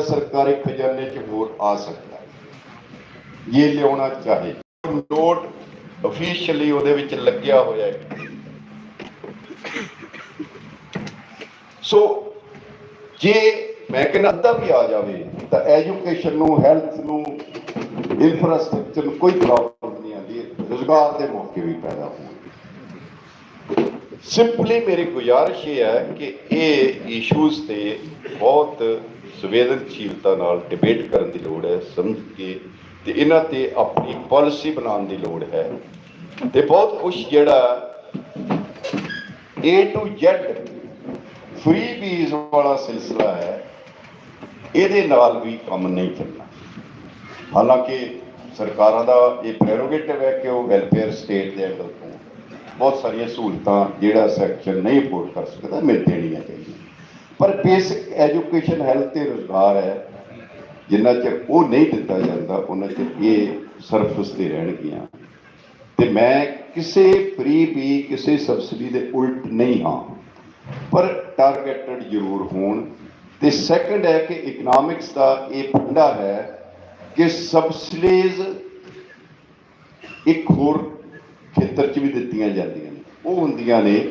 ਸਰਕਾਰੀ ਖਜ਼ਾਨੇ 'ਚ ਹੋਰ ਆ ਸਕਦਾ ਹੈ। ਇਹ ਲਿਆਉਣਾ ਚਾਹੇ। ਨੋਟ ਅਫੀਸ਼ੀਅਲੀ ਉਹਦੇ ਵਿੱਚ ਲੱਗਿਆ ਹੋਇਆ ਹੈ। ਸੋ ਜੇ ਮੈਂ ਕਹਿੰਦਾ ਅੱਧਾ ਵੀ ਆ ਜਾਵੇ, ਤਾਂ ਐਜੂਕੇਸ਼ਨ ਨੂੰ ਹੈਲਥ ਨੂੰ ਇਨਫਰਾਸਟ੍ਰਕਚਰ ਨੂੰ ਕੋਈ ਪ੍ਰੋਬਲਮ ਨਹੀਂ ਆਉਂਦੀ। ਰੋਜ਼ਗਾਰ ਦੇ ਮੌਕੇ ਵੀ ਪੈਦਾ ਹੋਣਗੇ ਸਿੰਪਲੀ ਮੇਰੀ ਗੁਜ਼ਾਰਿਸ਼ ਇਹ ਹੈ ਕਿ ਇਹ ਇਸ਼ੂਜ਼ ਤੇ ਬਹੁਤ ਸੰਵੇਦਨਸ਼ੀਲਤਾ ਨਾਲ ਡਿਬੇਟ ਕਰਨ ਦੀ ਲੋੜ ਹੈ, ਸਮਝ ਕੇ ਤੇ ਇਹਨਾਂ ਤੇ ਆਪਣੀ ਪਾਲਿਸੀ ਬਣਾਉਣ ਦੀ ਲੋੜ ਹੈ। ਤੇ ਬਹੁਤ ਕੁਝ ਜਿਹੜਾ A to Z ਫ੍ਰੀ ਬੀਜ਼ ਵਾਲਾ ਸਿਲਸਿਲਾ ਹੈ, ਇਹਦੇ ਨਾਲ ਵੀ ਕੰਮ ਨਹੀਂ ਚੱਲਣਾ। ਹਾਲਾਂਕਿ ਸਰਕਾਰਾਂ ਦਾ ਇਹ ਪ੍ਰੈਰੋਗੇਟਿਵ ਹੈ ਕਿ ਉਹ ਵੈਲਫੇਅਰ ਸਟੇਟ ਦੇ ਅੰਡਰ ਤੋਂ ਬਹੁਤ ਸਾਰੀਆਂ ਸਹੂਲਤਾਂ ਜਿਹੜਾ ਸੈਕਸ਼ਨ ਨਹੀਂ ਅਫੋਰਡ ਕਰ ਸਕਦਾ, ਮਿਲ ਦੇਣੀਆਂ ਚਾਹੀਦੀਆਂ। ਪਰ ਬੇਸਿਕ ਐਜੂਕੇਸ਼ਨ ਹੈਲਥ ਤੇ ਰੋਜ਼ਗਾਰ ਹੈ। ਜਿੰਨਾ ਚਿਰ ਉਹ ਨਹੀਂ ਦਿੱਤਾ ਜਾਂਦਾ ਉਹਨਾਂ ਚਿਰ ਇਹ ਸਰਫਸ ਤੇ ਰਹਿਣਗੀਆਂ। ਤੇ ਮੈਂ ਕਿਸੇ ਫ੍ਰੀ ਵੀ ਕਿਸੇ ਸਬਸਿਡੀ ਦੇ ਉਲਟ ਨਹੀਂ ਹਾਂ। ਪਰ ਟਾਰਗੇਟਡ ਜ਼ਰੂਰ ਹੋਣ। ਤੇ ਸੈਕੰਡ ਹੈ ਕਿ ਇਕਨੋਮਿਕਸ ਦਾ ਇਹ ਫੰਡਾ ਹੈ ਕਿ ਸਬਸਿਡੀਜ਼ ਇੱਕ ਹੋਰ ਖੇਤਰ 'ਚ ਵੀ ਦਿੱਤੀਆਂ ਜਾਂਦੀਆਂ ਨੇ। ਉਹ ਹੁੰਦੀਆਂ ਨੇ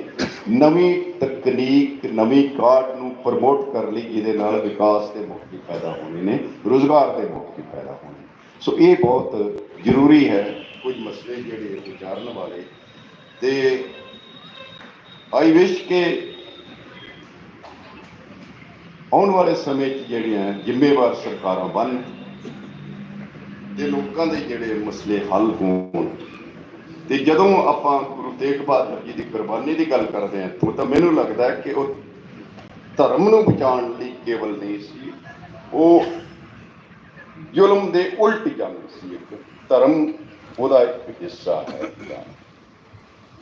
ਨਵੀਂ ਤਕਨੀਕ, ਨਵੀਂ ਕਾਢ ਨੂੰ ਪ੍ਰਮੋਟ ਕਰਨ ਲਈ, ਜਿਹਦੇ ਨਾਲ ਵਿਕਾਸ ਦੇ ਮੌਕੇ ਪੈਦਾ ਹੋਣੇ ਨੇ, ਰੋਜ਼ਗਾਰ ਦੇ ਮੌਕੇ ਪੈਦਾ ਹੋਣੇ ਸੋ ਇਹ ਬਹੁਤ ਜ਼ਰੂਰੀ ਹੈ, ਕੁਝ ਮਸਲੇ ਜਿਹੜੇ ਵਿਚਾਰਨ ਵਾਲੇ। ਤੇ ਆਈ ਵਿਸ਼ ਕਿ ਆਉਣ ਵਾਲੇ ਸਮੇਂ 'ਚ ਜਿਹੜੀਆਂ ਜ਼ਿੰਮੇਵਾਰ ਸਰਕਾਰਾਂ ਬਣ ਤੇ ਲੋਕਾਂ ਦੇ ਜਿਹੜੇ ਮਸਲੇ ਹੱਲ ਹੋਣ। ਤੇ ਜਦੋਂ ਆਪਾਂ ਗੁਰੂ ਤੇਗ ਬਹਾਦਰ ਜੀ ਦੀ ਕੁਰਬਾਨੀ ਦੀ ਗੱਲ ਕਰਦੇ ਹਾਂ, ਤਾਂ ਤਾਂ ਮੈਨੂੰ ਲੱਗਦਾ ਕਿ ਉਹ ਧਰਮ ਨੂੰ ਬਚਾਉਣ ਲਈ ਕੇਵਲ ਨਹੀਂ ਸੀ, ਉਹ ਜ਼ੁਲਮ ਦੇ ਉਲਟ ਜੰਗ ਸੀ ਇੱਕ। ਧਰਮ ਉਹਦਾ ਇੱਕ ਹਿੱਸਾ ਹੈ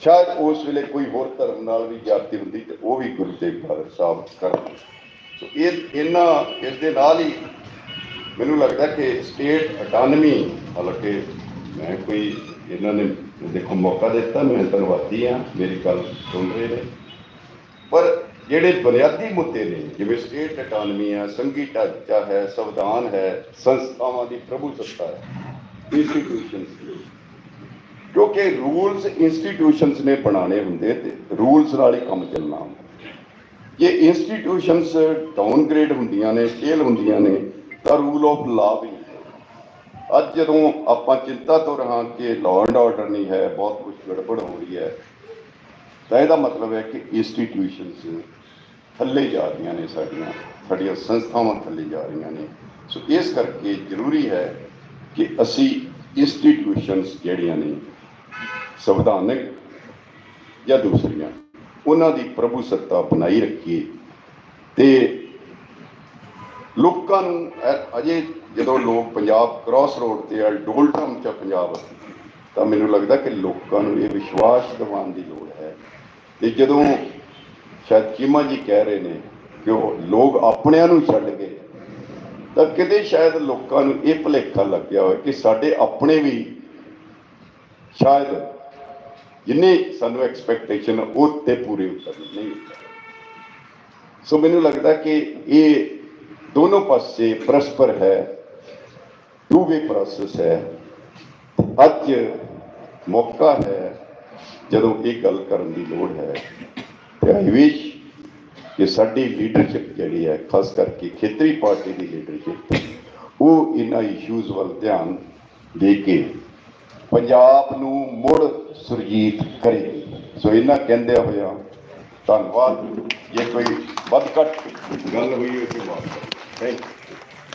ਸ਼ਾਇਦ ਉਸ ਵੇਲੇ ਕੋਈ ਹੋਰ ਧਰਮ ਨਾਲ ਵੀ ਜਾਤੀ ਹੁੰਦੀ ਤੇ ਉਹ ਵੀ ਗੁਰੂ ਤੇਗ ਬਹਾਦਰ ਸਾਹਿਬ ਕਰਦੇ ਸੋ ਇਹ ਇਹਨਾਂ, ਇਸ ਦੇ ਨਾਲ ਹੀ ਮੈਨੂੰ ਲੱਗਦਾ ਕਿ ਸਟੇਟ ਅਟਾਨਮੀ ਹਾਲਾਂਕਿ ਮੈਂ ਕੋਈ ਇਹਨਾਂ ਨੇ ਦੇਖੋ ਮੌਕਾ ਦਿੱਤਾ, ਮੈਂ ਧੰਨਵਾਦੀ ਹਾਂ, ਮੇਰੀ ਗੱਲ ਸੁਣ ਰਹੇ ਨੇ। ਪਰ ਜਿਹੜੇ ਬੁਨਿਆਦੀ ਮੁੱਦੇ ਨੇ, ਜਿਵੇਂ ਸਟੇਟ ਅਟਾਨਮੀ ਹੈ, ਸੰਘੀ ਢਾਂਚਾ ਹੈ, ਸੰਵਿਧਾਨ ਹੈ, ਸੰਸਥਾਵਾਂ ਦੀ ਪ੍ਰਭੂ ਸੱਤਾ ਹੈ ਇੰਸਟੀਟਿਊਸ਼ਨਸ ਕਿਉਂਕਿ ਰੂਲਸ ਇੰਸਟੀਟਿਊਸ਼ਨਸ ਨੇ ਬਣਾਉਣੇ ਹੁੰਦੇ ਤੇ ਰੂਲਸ ਨਾਲ ਹੀ ਕੰਮ ਚੱਲਣਾ ਹੁੰਦਾ। ਜੇ ਇੰਸਟੀਟਿਊਸ਼ਨਸ ਡਾਊਨਗ੍ਰੇਡ ਹੁੰਦੀਆਂ ਨੇ ਫੇਲ ਹੁੰਦੀਆਂ ਨੇ, ਤਾਂ ਰੂਲ ਆਫ ਲਾ ਵੀ ਅੱਜ ਜਦੋਂ ਆਪਾਂ ਚਿੰਤਾ ਤੋਂ ਰਹਾਂ ਕਿ ਲਾਅ ਐਂਡ ਆਰਡਰ ਨਹੀਂ ਹੈ, ਬਹੁਤ ਕੁਝ ਗੜਬੜ ਹੋ ਰਹੀ ਹੈ ਤਾਂ ਇਹਦਾ ਮਤਲਬ ਹੈ ਕਿ ਇੰਸਟੀਟਿਊਸ਼ਨਸ ਥੱਲੇ ਜਾ ਰਹੀਆਂ ਨੇ ਸਾਡੀਆਂ ਸਾਡੀਆਂ ਸੰਸਥਾਵਾਂ ਥੱਲੇ ਜਾ ਰਹੀਆਂ ਨੇ। ਸੋ ਇਸ ਕਰਕੇ ਜ਼ਰੂਰੀ ਹੈ ਕਿ ਅਸੀਂ ਇੰਸਟੀਟਿਊਸ਼ਨਸ ਜਿਹੜੀਆਂ ਨੇ, ਸੰਵਿਧਾਨਕ ਜਾਂ ਦੂਸਰੀਆਂ, ਉਹਨਾਂ ਦੀ ਪ੍ਰਭੂ ਸੱਤਾ ਬਣਾਈ ਰੱਖੀਏ। ਤੇ ਲੋਕਾਂ ਨੂੰ ਅਜੇ ਜਦੋਂ ਲੋਕ ਪੰਜਾਬ ਕ੍ਰਾਸ ਰੋਡ ਤੇ ਆ, ਡੋਲਟਮ ਚ ਪੰਜਾਬ ਤਾਂ ਮੈਨੂੰ ਲੱਗਦਾ ਕਿ ਲੋਕਾਂ ਨੂੰ ਇਹ ਵਿਸ਼ਵਾਸ ਦਿਵਾਉਣ ਦੀ ਲੋੜ ਹੈ ਤੇ ਜਦੋਂ ਸ਼ਾਇਦ ਚੀਮਾ ਜੀ ਕਹਿ ਰਹੇ ਨੇ ਕਿ ਉਹ ਲੋਕ ਆਪਣਿਆਂ ਨੂੰ ਛੱਡ ਗਏ, ਤਾਂ ਕਿਤੇ ਸ਼ਾਇਦ ਲੋਕਾਂ ਨੂੰ ਇਹ ਭੁਲੇਖਾ ਲੱਗਿਆ ਹੋਵੇ ਕਿ ਸਾਡੇ ਆਪਣੇ ਵੀ ਸ਼ਾਇਦ ਜਿੰਨੇ ਸਾਨੂੰ ਐਕਸਪੈਕਟੇਸ਼ਨ ਉਹ ਤੇ ਪੂਰੇ ਉਤਰਨੇ ਨਹੀਂ ਸੋ ਮੈਨੂੰ ਲੱਗਦਾ ਕਿ ਇਹ ਦੋਨੋਂ ਪਾਸੇ ਪਰਸਪਰ ਹੈ ਟੂ ਵੇ ਪ੍ਰੋਸੈਸ ਹੈ। ਅੱਜ ਮੌਕਾ ਹੈ ਜਦੋਂ ਇਹ ਗੱਲ ਕਰਨ ਦੀ ਲੋੜ ਹੈ, ਤੇ ਆਈ ਵਿਸ਼ ਕਿ ਸਾਡੀ ਲੀਡਰਸ਼ਿਪ ਜਿਹੜੀ ਹੈ, ਖਾਸ ਕਰਕੇ ਖੇਤਰੀ ਪਾਰਟੀ ਦੀ ਲੀਡਰਸ਼ਿਪ ਉਹ ਇਹਨਾਂ ਇਸ਼ੂਜ਼ ਵੱਲ ਧਿਆਨ ਦੇ ਕੇ ਪੰਜਾਬ ਨੂੰ ਮੁੜ ਸੁਰਜੀਤ ਕਰੇ। ਸੋ ਇਹਨਾਂ ਕਹਿੰਦੇ ਹੋਇਆ ਧੰਨਵਾਦ। ਜੇ ਕੋਈ ਵੱਧ ਘੱਟ ਗੱਲ ਹੋਈ ਹੋਵੇ ਤੇ ਮਾਫ ਕਰੋ ਥੈਂਕ ਯੂ